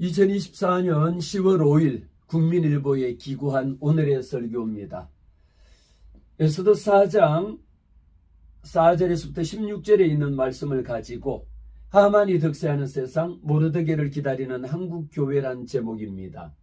2024년 10월 5일 국민일보에 기고한 오늘의 설교입니다. 에스더 4장 4절에서부터 16절에 있는 말씀을 가지고 하만이 득세하는 세상 모르드게를 기다리는 한국 교회란 제목입니다.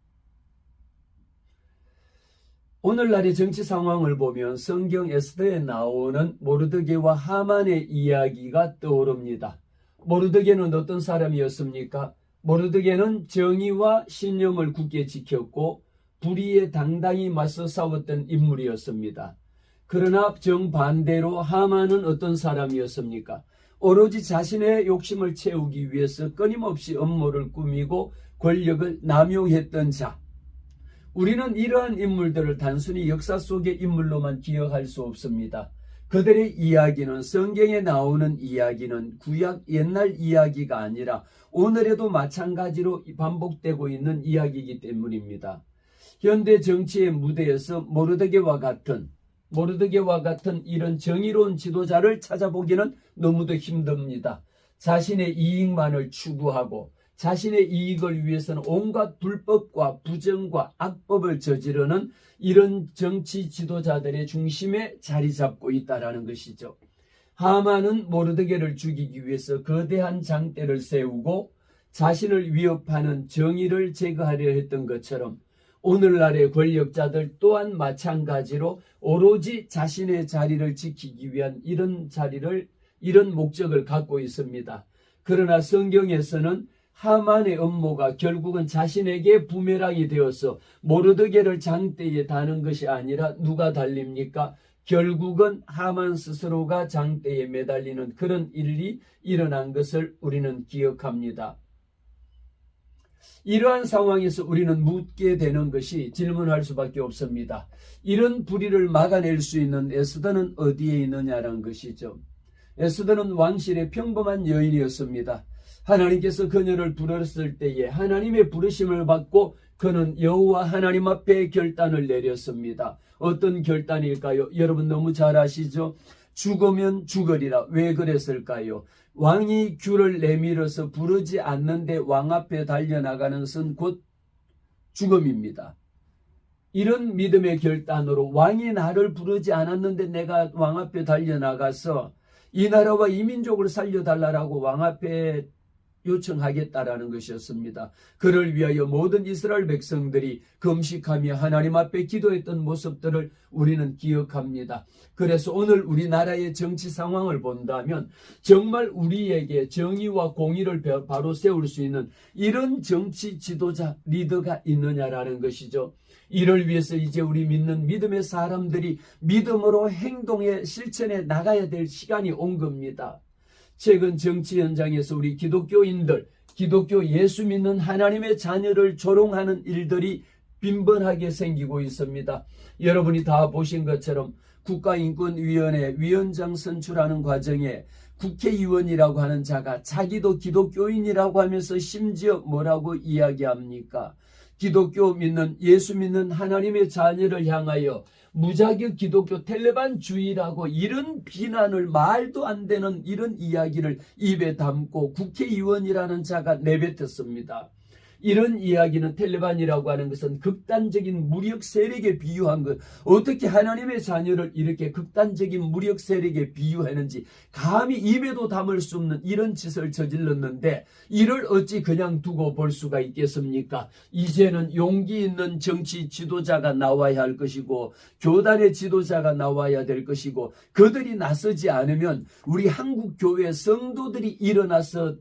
오늘날의 정치 상황을 보면 성경 에스더에 나오는 모르드게와 하만의 이야기가 떠오릅니다. 모르드게는 어떤 사람이었습니까? 모르드게는 정의와 신념을 굳게 지켰고 불의에 당당히 맞서 싸웠던 인물이었습니다. 그러나 정반대로 하만은 어떤 사람이었습니까? 오로지 자신의 욕심을 채우기 위해서 끊임없이 업무를 꾸미고 권력을 남용했던 자. 우리는 이러한 인물들을 단순히 역사 속의 인물로만 기억할 수 없습니다. 그들의 이야기는 성경에 나오는 이야기는 구약 옛날 이야기가 아니라 오늘에도 마찬가지로 반복되고 있는 이야기이기 때문입니다. 현대 정치의 무대에서 모르드게와 같은 모르드게와 같은 이런 정의로운 지도자를 찾아보기는 너무도 힘듭니다. 자신의 이익만을 추구하고 자신의 이익을 위해서는 온갖 불법과 부정과 악법을 저지르는 이런 정치 지도자들의 중심에 자리 잡고 있다라는 것이죠. 하만은 모르드게를 죽이기 위해서 거대한 장대를 세우고 자신을 위협하는 정의를 제거하려 했던 것처럼 오늘날의 권력자들 또한 마찬가지로 오로지 자신의 자리를 지키기 위한 이런 자리를 이런 목적을 갖고 있습니다. 그러나 성경에서는 하만의 업무가 결국은 자신에게 부메랑이 되어서 모르드게를 장대에 다는 것이 아니라 누가 달립니까? 결국은 하만 스스로가 장대에 매달리는 그런 일이 일어난 것을 우리는 기억합니다. 이러한 상황에서 우리는 묻게 되는 것이 질문할 수밖에 없습니다. 이런 불의를 막아낼 수 있는 에스더는 어디에 있느냐라는 것이죠. 에스더는 왕실의 평범한 여인이었습니다. 하나님께서 그녀를 부르셨을 때에 하나님의 부르심을 받고 그는 여호와 하나님 앞에 결단을 내렸습니다. 어떤 결단일까요? 여러분 너무 잘 아시죠? 죽으면 죽으리라. 왜 그랬을까요? 왕이 귤을 내밀어서 부르지 않는데 왕 앞에 달려나가는 것은 곧 죽음입니다. 이런 믿음의 결단으로 왕이 나를 부르지 않았는데 내가 왕 앞에 달려나가서 이 나라와 이 민족을 살려달라고 왕 앞에 요청하겠다라는 것이었습니다. 그를 위하여 모든 이스라엘 백성들이 금식하며 하나님 앞에 기도했던 모습들을 우리는 기억합니다. 그래서 오늘 우리나라의 정치 상황을 본다면 정말 우리에게 정의와 공의를 바로 세울 수 있는 이런 정치 지도자 리더가 있느냐라는 것이죠. 이를 위해서 이제 우리 믿는 믿음의 사람들이 믿음으로 행동에 실천에 나가야 될 시간이 온 겁니다. 최근 정치 현장에서 우리 기독교인들, 기독교 예수 믿는 하나님의 자녀를 조롱하는 일들이 빈번하게 생기고 있습니다. 여러분이 다 보신 것처럼 국가인권위원회 위원장 선출하는 과정에 국회의원이라고 하는 자가 자기도 기독교인이라고 하면서 심지어 뭐라고 이야기합니까? 기독교 믿는 예수 믿는 하나님의 자녀를 향하여 무자격 기독교 텔레반주의라고 이런 비난을 말도 안 되는 이런 이야기를 입에 담고 국회의원이라는 자가 내뱉었습니다. 이런 이야기는 텔레반이라고 하는 것은 극단적인 무력 세력에 비유한 것. 어떻게 하나님의 자녀를 이렇게 극단적인 무력 세력에 비유하는지 감히 입에도 담을 수 없는 이런 짓을 저질렀는데 이를 어찌 그냥 두고 볼 수가 있겠습니까? 이제는 용기 있는 정치 지도자가 나와야 할 것이고 교단의 지도자가 나와야 될 것이고 그들이 나서지 않으면 우리 한국 교회 성도들이 일어나서 어,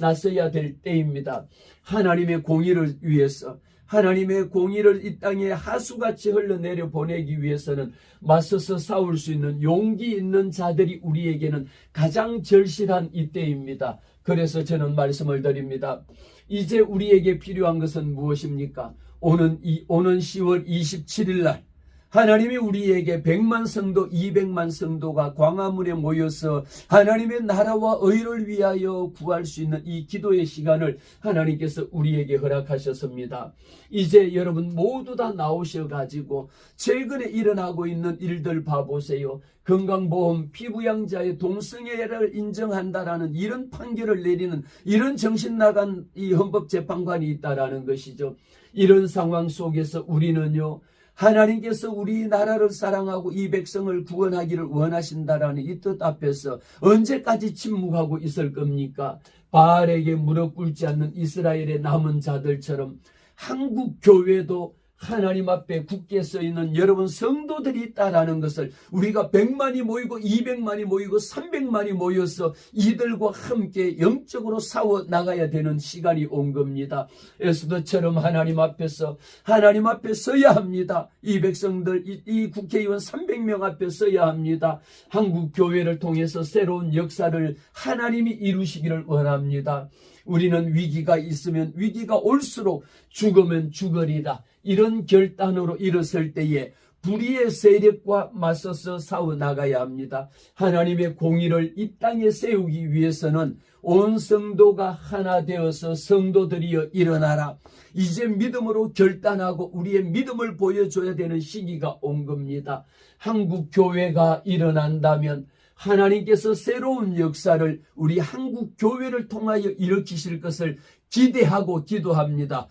나서야 될 때입니다. 하나님의 공의를 위해서 하나님의 공의를 이 땅에 하수같이 흘러내려 보내기 위해서는 맞서서 싸울 수 있는 용기 있는 자들이 우리에게는 가장 절실한 이때입니다. 그래서 저는 말씀을 드립니다. 이제 우리에게 필요한 것은 무엇입니까? 오는 이 오는 10월 27일 날 하나님이 우리에게 100만 성도, 200만 성도가 광화문에 모여서 하나님의 나라와 의를 위하여 구할 수 있는 이 기도의 시간을 하나님께서 우리에게 허락하셨습니다. 이제 여러분 모두 다 나오셔가지고 최근에 일어나고 있는 일들 봐보세요. 건강보험 피부양자의 동성애를 인정한다라는 이런 판결을 내리는 이런 정신 나간 이 헌법재판관이 있다라는 것이죠. 이런 상황 속에서 우리는요. 하나님께서 우리나라를 사랑하고 이 백성을 구원하기를 원하신다라는 이 뜻 앞에서 언제까지 침묵하고 있을 겁니까? 바알에게 무릎 꿇지 않는 이스라엘의 남은 자들처럼 한국 교회도 하나님 앞에 굳게 서 있는 여러분 성도들이 있다라는 것을 우리가 100만이 모이고 200만이 모이고 300만이 모여서 이들과 함께 영적으로 싸워 나가야 되는 시간이 온 겁니다. 에스더처럼 하나님 앞에서 하나님 앞에 서야 합니다. 이 백성들 이, 이 국회의원 300명 앞에 서야 합니다. 한국 교회를 통해서 새로운 역사를 하나님이 이루시기를 원합니다. 우리는 위기가 있으면 위기가 올수록 죽으면 죽으리라. 이런 결단으로 일어설 때에 불의의 세력과 맞서서 싸워 나가야 합니다. 하나님의 공의를 이 땅에 세우기 위해서는 온 성도가 하나 되어서 성도들이여 일어나라. 이제 믿음으로 결단하고 우리의 믿음을 보여줘야 되는 시기가 온 겁니다. 한국 교회가 일어난다면 하나님께서 새로운 역사를 우리 한국 교회를 통하여 일으키실 것을 기대하고 기도합니다.